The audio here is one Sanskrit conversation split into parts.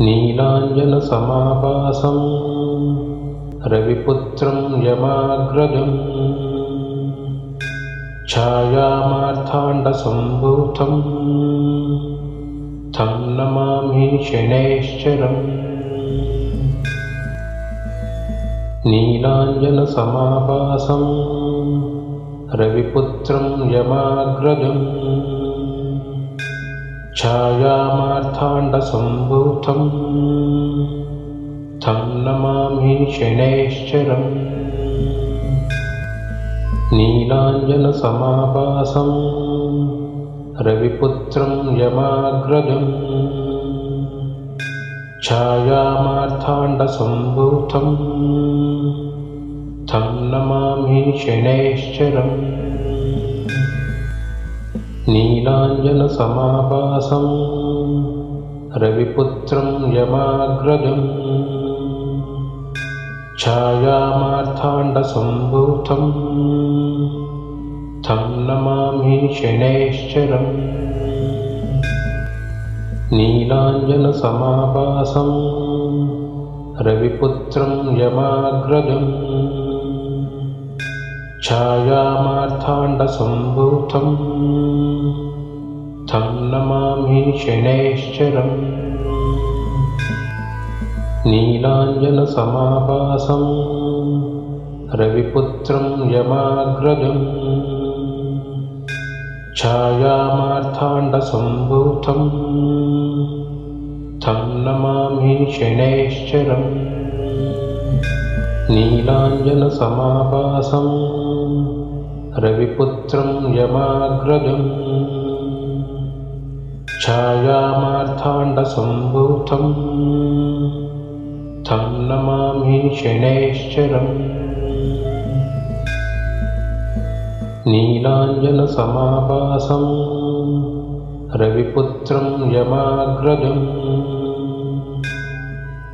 नीलाञ्जनसमाभासं रविपुत्रं यमाग्रजम्। छायामार्ताण्डसम्भूतं तं नमामि शनैश्चरम्। नीलाञ्जनसमाभासं रविपुत्रं यमाग्रजम् नीलाञ्जनसमाभासं रविपुत्रं यमाग्रजम्। छायामार्ताण्डसम्भूतं तं नमामि शनैश्चरम् नीलाञ्जनसमाभासं रविपुत्रं यमाग्रजम्। छायामार्ताण्डसम्भूतं तं नमामि शनैश्चरम्। नीलाञ्जनसमाभासं रविपुत्रं यमाग्रजम् छायामार्ताण्डसम्भूतं तं नमामि शनैश्चरम्। नीलाञ्जनसमाभासं रविपुत्रं यमाग्रजम्। छायामार्ताण्डसम्भूतं तं नमामि शनैश्चरम् नीलाञ्जनसमाभासं रविपुत्रं तं नमामि शनैश्चरम्। नीलाञ्जनसमाभासं रविपुत्रं यमाग्रजम्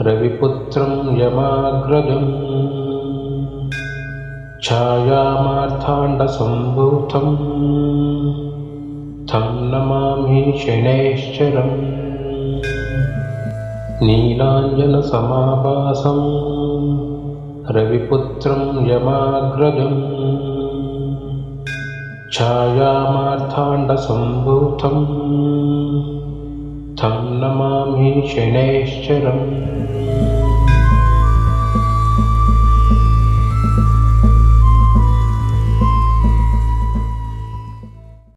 रविपुत्रं यमाग्रजम्। छायामार्ताण्डसम्भूतं तं नमामि नीलाञ्जनसमाभासं रविपुत्रं यमाग्रजम्। छायामार्ताण्डसम्भूतं तं नमामि शनैश्चरम्